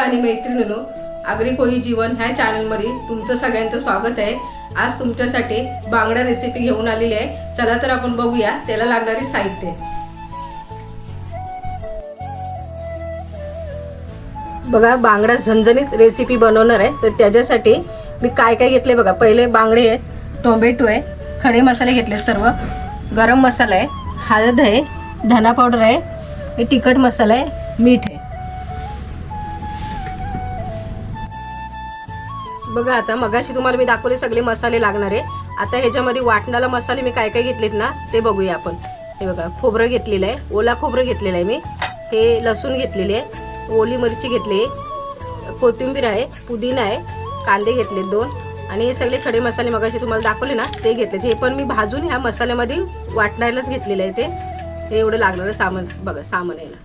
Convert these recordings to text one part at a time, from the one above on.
आणि मैत्रिणीनो आगरी कोळी जीवन ह्या चॅनलमध्ये तुमचं सगळ्यांचं स्वागत आहे. आज तुमच्यासाठी बांगडा रेसिपी घेऊन आलेली आहे. चला तर आपण बघूया त्याला लागणारी साहित्य. बघा बांगडा झणझणीत रेसिपी बनवणार आहे. तर त्याच्यासाठी मी काय काय घेतले बघा. पहिले बांगडे आहेत टोमॅटो आहे खडे मसाले घेतले सर्व. गरम मसाला आहे हळद आहे धना पावडर आहे हे तिखट मसाला आहे मीठ बघा आता मगाशी तुम्हाला मी दाखवले सगळे मसाले लागणार आहे. आता ह्याच्यामध्ये वाटणाला मसाले मी काय काय घेतलेत ना ते बघूया आपण. हे बघा खोबरं घेतलेलं आहे ओला खोबरं घेतलेलं आहे मी. हे लसूण घेतलेले आहे ओली मिरची घेतली कोथिंबीर आहे पुदिना आहे कांदे घेतलेत दोन. आणि हे सगळे खडे मसाले मगाशी तुम्हाला दाखवले ना ते घेतलेत. हे पण मी भाजून ह्या मसाल्यामध्ये वाटणायलाच घेतलेलं आहे ते. हे एवढं लागणारं सामान बघा सामान यायला.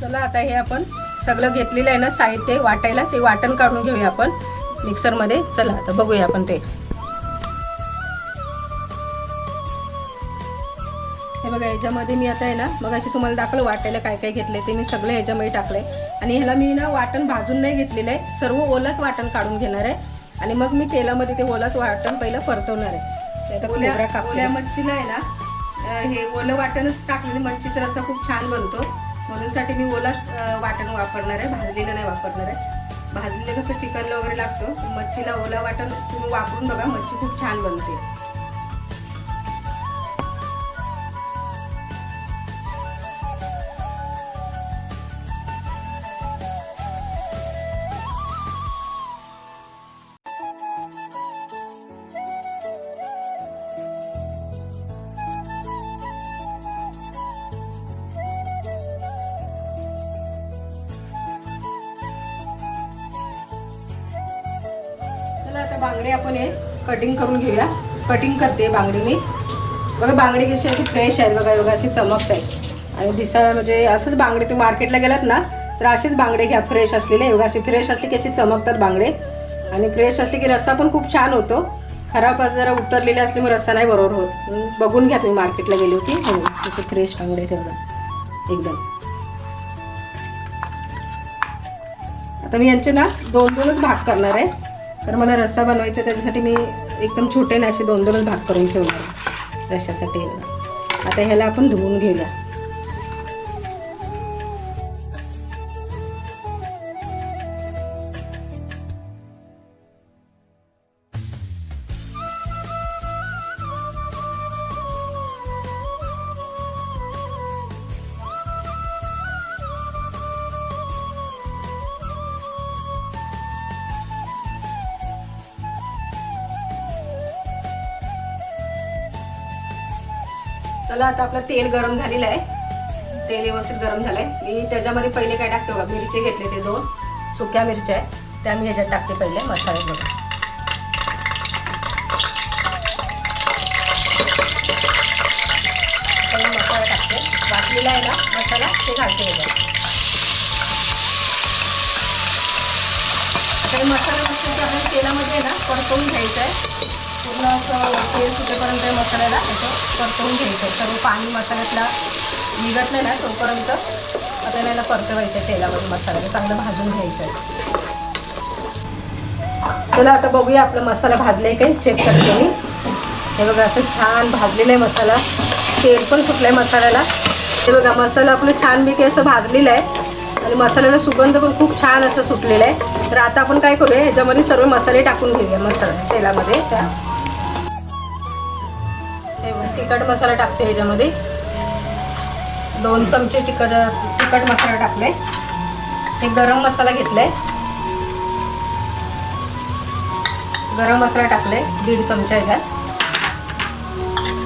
चला आता हे आपण सगळं घेतलेलं आहे ना साहित्य वाटायला ते वाटण काढून घेऊया आपण मिक्सरमध्ये. चला आता बघूया आपण ते. हे बघा याच्यामध्ये मी आता आहे ना मग अशी तुम्हाला दाखवलं वाटायला काय काय घेतले ते मी सगळं ह्याच्यामध्ये टाकले आणि ह्याला मी ना वाटण भाजून नाही घेतलेलं आहे सर्व ओलाच वाटण काढून घेणार आहे. आणि मग मी तेलामध्ये ते ओलाच वाटण पहिलं परतवणार आहे. कापल्या मच्छीला आहे ना हे ओलं वाटणच टाकलेलं मच्छीचा रस्सा खूप छान बनतो. म्हणूनसाठी मी ओलाच वाटण वापरणार आहे. भाजलेलं नाही वापरणार आहे. भाजलेलं कसं चिकनला वगैरे लागतं. मच्छीला ओला वाटण तुम्ही वापरून बघा. मच्छी खूप छान बनते. बांगडे आपण हे कटिंग करून घेऊया. कटिंग करते बांगडी मी. बघा बांगडी कशी अशी फ्रेश आहेत बघा बघा अशी चमकत आहे आणि दिसा म्हणजे असंच बांगडे तुम्ही मार्केटला गेलात ना तर असेच बांगडे घ्या फ्रेश असलेले. बघा असे फ्रेश असले की असे चमकतात बांगडे. आणि फ्रेश असले की रस्सा पण खूप छान होतो. खराब जरा उतरलेले असले मग रस्सा नाही बरोबर होत. बघून घ्या तुम्ही मार्केटला गेले होती. हो असे फ्रेश बांगडे ठेवतात एकदम. आता मी यांचे ना दोन दोनच भाग करणार आहे. तर मला रस्सा बनवायचा त्याच्यासाठी मी एकदम छोटे ना असे दोन दोनच भाग करून ठेवणार रश्यासाठी आता ह्याला आपण धुवून घेऊया. चला आता आपलं तेल गरम झालेलं आहे. तेल व्यवस्थित गरम झालंय. मी त्याच्यामध्ये पहिले काय टाकते बघा मिरची घेतले ते दोन. सुक्या मिरच्या आहेत त्या मी ह्याच्यात टाकते पहिले मसाले बघा. मसाला टाकते. वाटलेला आहे ना मसाला ते घालते आता मसाला मस्त आपल्याला तेलामध्ये ना परतवून घ्यायचा आहे. पूर्ण असं तेल सुटेपर्यंत मसाल्याला असं परतवून घ्यायचं. सर्व पाणी मसाल्यातला निघत नाही ना तोपर्यंत आता याला परतवायचं आहे तेलामध्ये मसाल्याला चांगलं भाजून घ्यायचं. आहे चला आता बघूया आपला मसाला भाजलाय काही चेक करते मी. हे बघा असं छान भाजलेलं आहे मसाला. तेल पण सुटलं आहे मसाल्याला. हे बघा मसाला आपलं छानपैकी असं भाजलेलं आहे. आणि मसाल्याला सुगंध पण खूप छान असं सुटलेला आहे. तर आता आपण काय करूया ह्याच्यामध्ये सर्व मसाले टाकून घेऊया मसाला तेलामध्ये. त्या हे तिखट मसाला टाकते ह्याच्यामध्ये. दोन चमचे तिखट तिखट मसाला टाकले हे गरम मसाला घेतलाय. गरम मसाला टाकलाय दीड चमचा ह्याच्यात.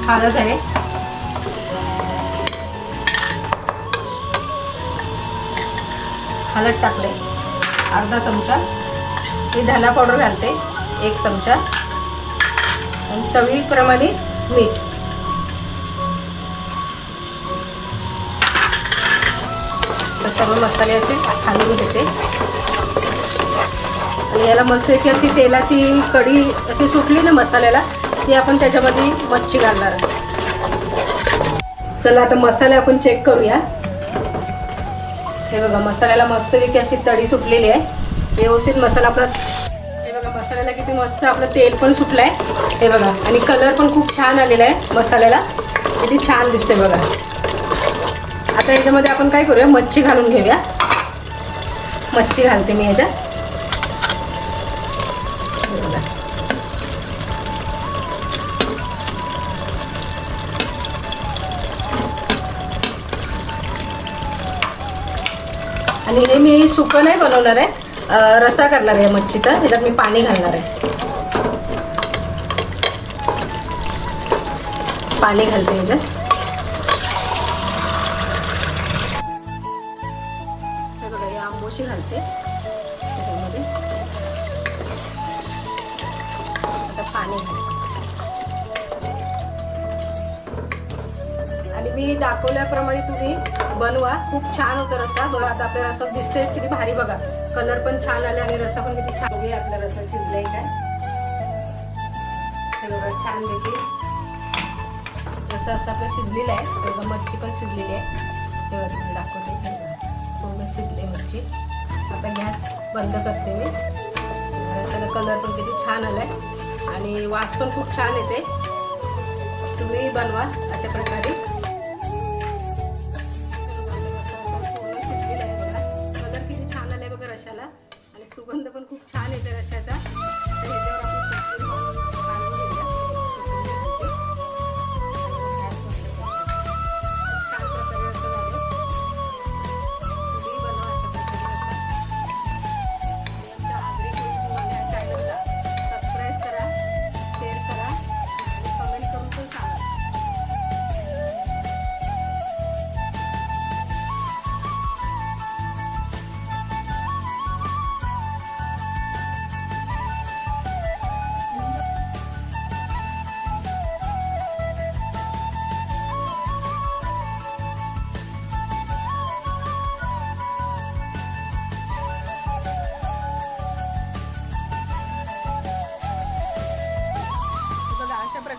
हळद आहे. हळद टाकले अर्धा चमचा. मी धना पावडर घालते एक चमचा. आणि चवीप्रमाणे मीठ. तर सर्व मसाले असे हलवून घेते. आणि याला मसाल्याची अशी तेलाची कढी अशी सुटली ना मसाल्याला ती आपण त्याच्यामध्ये मच्छी घालणार चला आता मसाले आपण चेक करूया. हे बघा मसाल्याला मस्तपैकी अशी तडी सुटलेली आहे. व्यवस्थित मसाला आपला हे बघा मसाल्याला किती मस्त आपलं तेल पण सुटलं आहे हे बघा आणि कलर पण खूप छान आलेला आहे मसाल्याला. किती छान दिसते बघा. आता याच्यामध्ये आपण काय करूया? मच्छी घालून घेऊया. मच्छी घालते मी याच्यात. आणि हे मी सुकं नाही बनवणार आहे. रसा करणार आहे मच्छीचा. त्याच्यात मी पाणी घालणार आहे. पाणी घालते याच्यात. आंबोशी घालते. त्याच्यामध्ये. आता पाणी आणि मी दाखवल्याप्रमाणे तुम्ही बनवा. खूप छान होतं रस्सा बघा आता आपल्या रस्सा दिसतेच किती भारी बघा. कलर पण छान आले आणि रस्सा पण किती छान. बघूया आपला रस्सा शिजलाय काय. हे बघा छान देखील रसा असं आपलं शिजलेलं आहे. बघा मच्छी पण शिजलेली आहे. तुम्ही दाखवते. शिजले मच्छी आता गॅस बंद करते मी. रस्साला कलर पण किती छान आला आहे आणि वास पण खूप छान येते. तुम्ही बनवा अशा प्रकारे. आहे बघा कलर किती छान आला आहे बघा रशाला. आणि सुगंध पण खूप छान येते रशाचा.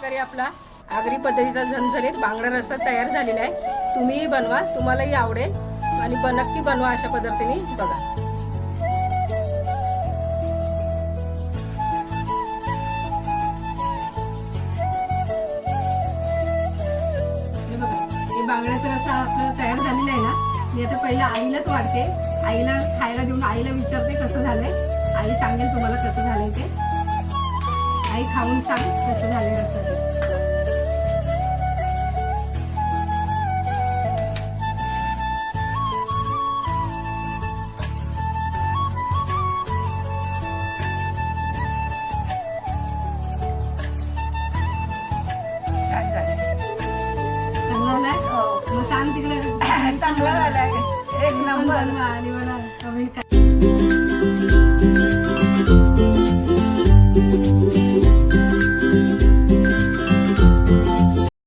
प्रकारे आपला आगरी पद्धतीचा झणझणीत बांगडा रस्सा तयार झालेला आहे. तुम्हीही बनवा तुम्हालाही आवडेल. आणि ब- नक्की बनवा अशा पद्धतीने बघा. बघा बांगड्याचा रस्सा आपला तयार झालेला आहे ना? मी आता पहिला आईलाच वाढते. आईला खायला देऊन आईला विचारते कसं झालंय. आई सांगेल तुम्हाला कसं झालंय ते. आई खाऊन सांग कसं झालं. झालाय? मग सांग तिकडे. चांगला झालाय. एक नंबर. आणि मला